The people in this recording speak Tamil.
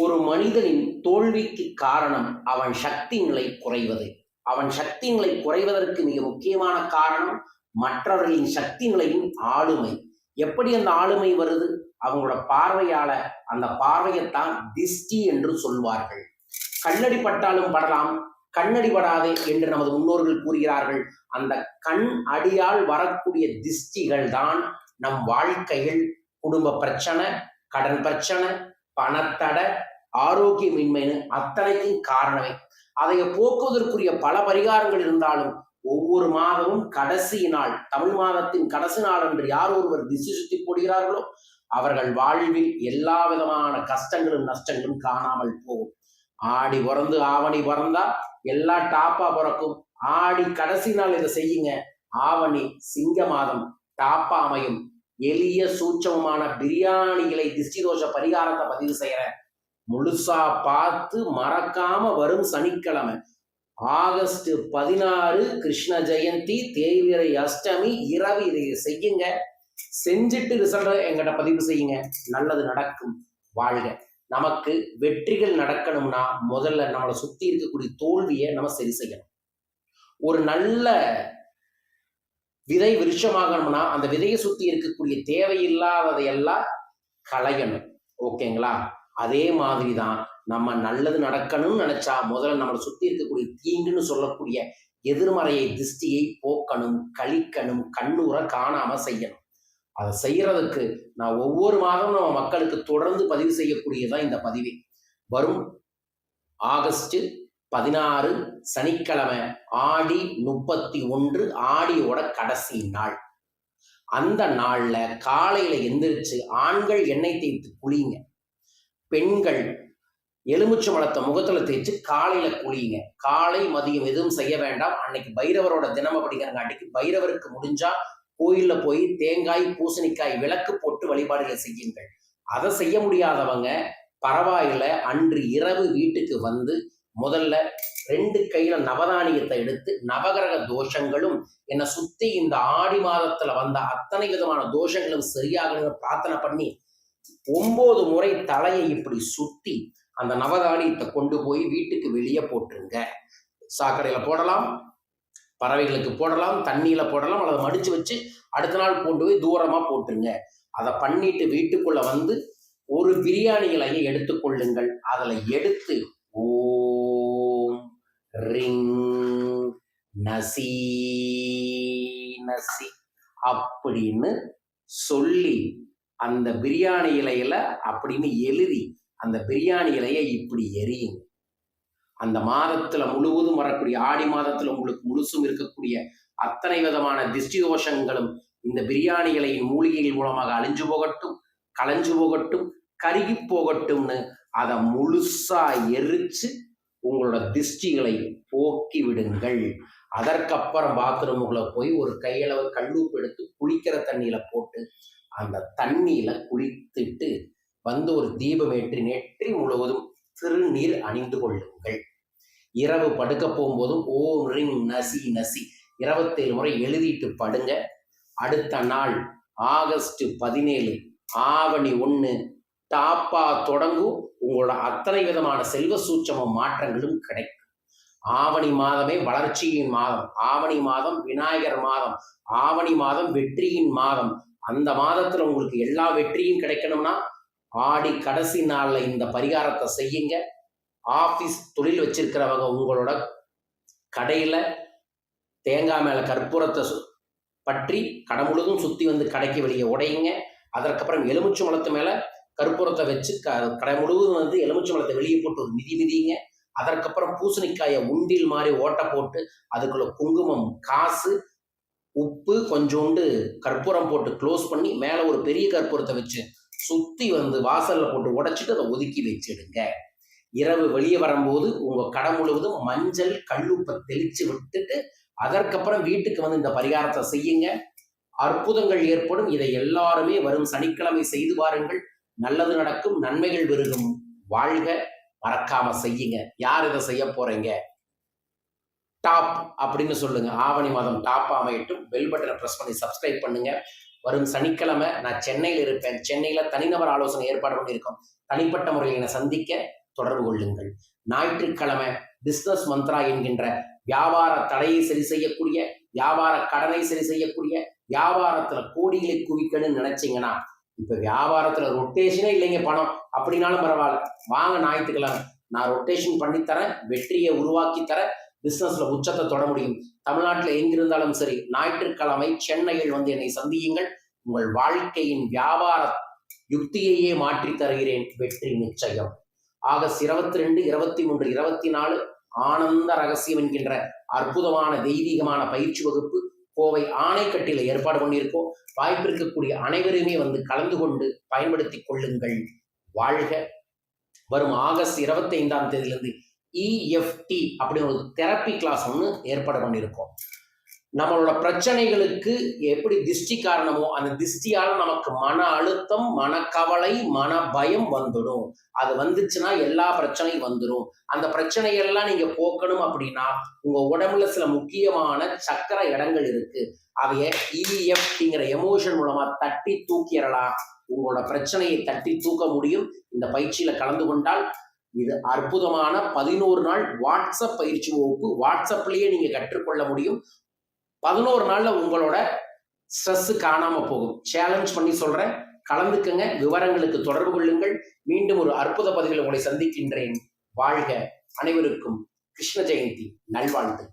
ஒரு மனிதனின் தோல்விக்கு காரணம் அவன் சக்தி நிலை குறைவது. அவன் சக்தி நிலை குறைவதற்கு மிக முக்கியமான காரணம் மற்றவர்களின் சக்தி நிலையின் ஆளுமை. எப்படி அந்த ஆளுமை வருது? அவங்களோட பார்வையால அந்த பார்வையைத்தான் திஷ்டி என்று சொல்வார்கள். கண்ணடி பட்டாலும் படலாம் கண்ணடி படாதே என்று நமது முன்னோர்கள் கூறுகிறார்கள். அந்த கண் அடியால் வரக்கூடிய திஷ்டிகள் தான் நம் வாழ்க்கையில் குடும்ப பிரச்சனை கடன் பிரச்சனை பணத்தட ஆரோக்கியமின்மைன்னு அத்தனைக்கும் காரணமே. அதை போக்குவதற்குரிய பல பரிகாரங்கள் இருந்தாலும் ஒவ்வொரு மாதமும் கடைசி நாள் தமிழ் மாதத்தின் கடைசி நாள் என்று யார் ஒருவர் திசை சுத்தி போடுகிறார்களோ அவர்கள் வாழ்வில் எல்லா விதமான கஷ்டங்களும் நஷ்டங்களும் காணாமல் போகும். ஆடி பிறந்து ஆவணி பிறந்தா எல்லா டாப்பா பிறக்கும். ஆடி கடைசி நாள் இதை செய்யுங்க. ஆவணி சிங்க மாதம் டாப்பா அமையும். எளிய சூட்சமான பிரியாணிகளை திஷ்டி தோஷ பரிகாரத்தை பதிவு செய்யறேன். முழுசா பார்த்து மறக்காம வரும் சனிக்கிழமை ஆகஸ்ட் பதினாறு கிருஷ்ண ஜெயந்தி தேய்விரை அஷ்டமி இரவு இதை செய்யுங்க. செஞ்சுட்டு ரிசல்ட் எங்கிட்ட பதிவு செய்யுங்க. நல்லது நடக்கும். வாழ்க. நமக்கு வெற்றிகள் நடக்கணும்னா முதல்ல நம்மளை சுத்தி இருக்கக்கூடிய தோல்வியை நம்ம சரி செய்யணும். ஒரு நல்ல விதை விருட்சமாகணும்னா அந்த விதையை சுத்தி இருக்கக்கூடிய தேவையில்லாததையெல்லாம் களையணும். ஓகேங்களா? அதே மாதிரி தான் நம்ம நல்லது நடக்கணும்னு நினைச்சா முதல்ல நம்மளை சுத்தி இருக்கக்கூடிய தீங்குன்னு சொல்லக்கூடிய எதிர்மறையை திருஷ்டியை போக்கணும் கழிக்கணும் கண்ணூரை காணாம செய்யணும். அதை செய்யறதுக்கு நான் ஒவ்வொரு மாதமும் நம்ம மக்களுக்கு தொடர்ந்து பதிவு செய்யக்கூடியதான் இந்த பதிவு. வரும் ஆகஸ்ட் பதினாறு சனிக்கிழமை ஆடி முப்பத்தி ஒன்று ஆடியோட கடைசி நாள். அந்த நாள்ல காலையில எந்திரிச்சு ஆண்கள் எண்ணெய் தேய்த்து குளிங்க. பெண்கள் எலுமிச்சை மலத்தை முகத்துல தேய்ச்சு காலையில குளியுங்க காலை மதியம் எதுவும் செய்ய வேண்டாம். அன்னைக்கு பைரவரோட தினம் அப்படிங்கிறங்காட்டிக்கு பைரவருக்கு முடிஞ்சா கோயில்ல போய் தேங்காய் பூசணிக்காய் விளக்கு போட்டு வழிபாடுகளை செய்யுங்கள். அதை செய்ய முடியாதவங்க பரவாயில்ல. அன்று இரவு வீட்டுக்கு வந்து முதல்ல ரெண்டு கையில நவதானியத்தை எடுத்து நவகிரக தோஷங்களும் என்னை சுத்தி இந்த ஆடி மாதத்துல வந்த அத்தனை விதமான தோஷங்களும் சரியாகணும்னு பிரார்த்தனை பண்ணி ஒன்பது முறை தலையை இப்படி சுத்தி அந்த நவதானியத்தை கொண்டு போய் வீட்டுக்கு வெளியே போட்டுருங்க. சாக்கடையில போடலாம் பறவைகளுக்கு போடலாம் தண்ணியில போடலாம் அல்லது மடிச்சு வச்சு அடுத்த நாள் கொண்டு போய் தூரமா போட்டுருங்க. அதை பண்ணிட்டு வீட்டுக்குள்ள வந்து ஒரு பிரியாணி இலையை எடுத்துக்கொள்ளுங்கள். அதில் எடுத்து ஓ ரிங் நசி நசி அப்படின்னு சொல்லி அந்த பிரியாணி இலையில அப்படின்னு எழுதி அந்த பிரியாணி இலையை இப்படி எரியுங்க அந்த மாதத்துல முழுவதும் வரக்கூடிய ஆடி மாதத்துல உங்களுக்கு முழுசும் இருக்கக்கூடிய அத்தனை விதமான திஷ்டி தோஷங்களும் இந்த பிரியாணி இலையின் மூலிகைகள் மூலமாக அழிஞ்சு போகட்டும் களைஞ்சு போகட்டும் கருகி போகட்டும்னு அதை முழுசா எரிச்சு உங்களோட திஷ்டிகளை போக்கி விடுங்கள். அதற்கப்புறம் பாத்ரூமுக்குள்ள போய் ஒரு கையளவு கல்லூப்பு எடுத்து குளிக்கிற தண்ணியில போட்டு அந்த தண்ணியில குளித்துட்டு வந்து ஒரு தீபம் ஏற்றி நெற்றி முழுவதும் திருநீர் அணிந்து கொள்ளுங்கள். இரவு படுக்க போகும்போதும் ஓம் ரிங் நசி நசி. இருபத்தேழு முறை எழுதிட்டு படுங்க. அடுத்த நாள் ஆகஸ்ட் பதினேழு ஆவணி ஒன்று டாப்பா தொடங்கும். உங்களோட அத்தனை விதமான செல்வ சூட்சம மாற்றங்களும் கிடைக்கும். ஆவணி மாதமே வளர்ச்சியின் மாதம். ஆவணி மாதம் விநாயகர் மாதம். ஆவணி மாதம் வெற்றியின் மாதம். அந்த மாதத்துல உங்களுக்கு எல்லா வெற்றியும் கிடைக்கணும்னா ஆடி கடைசி நாள்ல இந்த பரிகாரத்தை செய்யுங்க. ஆபீஸ் தொழில் வச்சிருக்கிறவங்க உங்களோட கடையில தேங்காய் மேல கற்பூரத்தை சு- பற்றி கடை முழுதும் சுத்தி வந்து கடைக்கு வெளியே உடையுங்க. அதற்கப்புறம் எலுமிச்சை மலத்து மேல கற்பூரத்தை வச்சு க கடை முழுவதும் வந்து எலுமிச்சை வெளியே போட்டு ஒரு மிதி மிதிங்க. அதற்கப்புறம் பூசணிக்காயை உண்டில் மாதிரி ஓட்டை போட்டு அதுக்குள்ள குங்குமம் காசு உப்பு கொஞ்சோண்டு கற்பூரம் போட்டு க்ளோஸ் பண்ணி மேலே ஒரு பெரிய கற்பூரத்தை வச்சு சுற்றி வந்து வாசலில் போட்டு உடைச்சிட்டு அதை ஒதுக்கி வச்சிடுங்க. இரவு வெளியே வரும்போது உங்கள் கடை முழுவதும் மஞ்சள் கல்லுப்பை தெளித்து விட்டுட்டு அதற்கப்புறம் வீட்டுக்கு வந்து இந்த பரிகாரத்தை செய்யுங்க. அற்புதங்கள் ஏற்படும். இதை எல்லாருமே வரும் சனிக்கிழமை செய்து பாருங்கள். நல்லது நடக்கும் நன்மைகள் பெருகும். வாழ்க மறக்காம செய்யுங்க. யார் இதை செய்ய போறீங்க? டாப் அப்படின்னு சொல்லுங்க. ஆவணி மாதம் டாப் அமையட்டும். பெல் பட்டனை ப்ரெஸ் பண்ணி சப்ஸ்கிரைப் பண்ணுங்க. வரும் சனிக்கிழமை நான் சென்னையில் இருப்பேன். சென்னையில் தனிநபர் ஆலோசனை ஏற்பாடு பண்ணியிருக்கோம். தனிப்பட்ட முறையில் என்னை சந்திக்க தொடர்பு கொள்ளுங்கள். ஞாயிற்றுக்கிழமை பிஸ்னஸ் மந்த்ரா என்கின்ற வியாபார தடையை சரி செய்யக்கூடிய வியாபார கடனை சரி செய்யக்கூடிய வியாபாரத்துல கோடிகளை குவிக்கணும்னு நினைச்சீங்கன்னா இப்ப வியாபாரத்துல ரொட்டேஷனே இல்லைங்க பணம். அப்படின்னாலும் பரவாயில்ல. வாங்க ஞாயிற்றுக்கிழமை. நான் ரொட்டேஷன் பண்ணித்தரேன் வெற்றியை உருவாக்கி தரேன் பிசினஸ்ல உச்சத்தை தொட முடியும். தமிழ்நாட்டில் எங்கிருந்தாலும் சரி ஞாயிற்றுக்கிழமை சென்னையில் வந்து என்னை சந்தியுங்கள். உங்கள் வாழ்க்கையின் வியாபார யுக்தியையே மாற்றி தருகிறேன். வெற்றி நிச்சயம். ஆகஸ்ட் இருபத்தி ரெண்டு இருபத்தி மூன்று இருபத்தி நாலு ஆனந்த ரகசியம் என்கின்ற அற்புதமான தெய்வீகமான பயிற்சி வகுப்பு கோவை ஆணைக்கட்டில ஏற்பாடு பண்ணியிருக்கோம். வாய்ப்பு இருக்கக்கூடிய அனைவருமே வந்து கலந்து கொண்டு பயன்படுத்தி கொள்ளுங்கள். வாழ்க. வரும் ஆகஸ்ட் இருபத்தி ஐந்தாம் தேதியிலிருந்து இஎஃப்டி அப்படின்னு ஒரு தெரப்பி கிளாஸ் ஒன்று ஏற்பாடு பண்ணியிருக்கோம். நம்மளோட பிரச்சனைகளுக்கு எப்படி திஷ்டி காரணமோ அந்த திஷ்டியால நமக்கு மன அழுத்தம் மனக்கவலை மன பயம் வந்துடும். அது வந்துச்சுன்னா எல்லா பிரச்சனையும் வந்துடும் அந்த பிரச்சனையெல்லாம் நீங்க போக்கணும் அப்படின்னா உங்க உடம்புல சில முக்கியமான சக்கர இடங்கள் இருக்கு. அவைய இஎஃப்டிங்கிற எமோஷன் மூலமா தட்டி தூக்கிடலாம். உங்களோட பிரச்சனையை தட்டி தூக்க முடியும். இந்த பயிற்சியில கலந்து கொண்டால் இது அற்புதமான பதினோரு நாள் வாட்ஸ்அப் பயிற்சி வகுப்பு. வாட்ஸ்அப்லயே நீங்க கற்றுக்கொள்ள முடியும். பதினோரு நாளில் உங்களோட ஸ்ட்ரெஸ் காணாமல் போகும். சேலஞ்ச் பண்ணி சொல்கிறேன் கலந்துக்கங்க. விவரங்களுக்கு தொடர்பு கொள்ளுங்கள். மீண்டும் ஒரு அற்புத பதிவில் உங்களை சந்திக்கின்றேன். வாழ்க அனைவருக்கும் கிருஷ்ண ஜெயந்தி. நல்வாழ்த்து.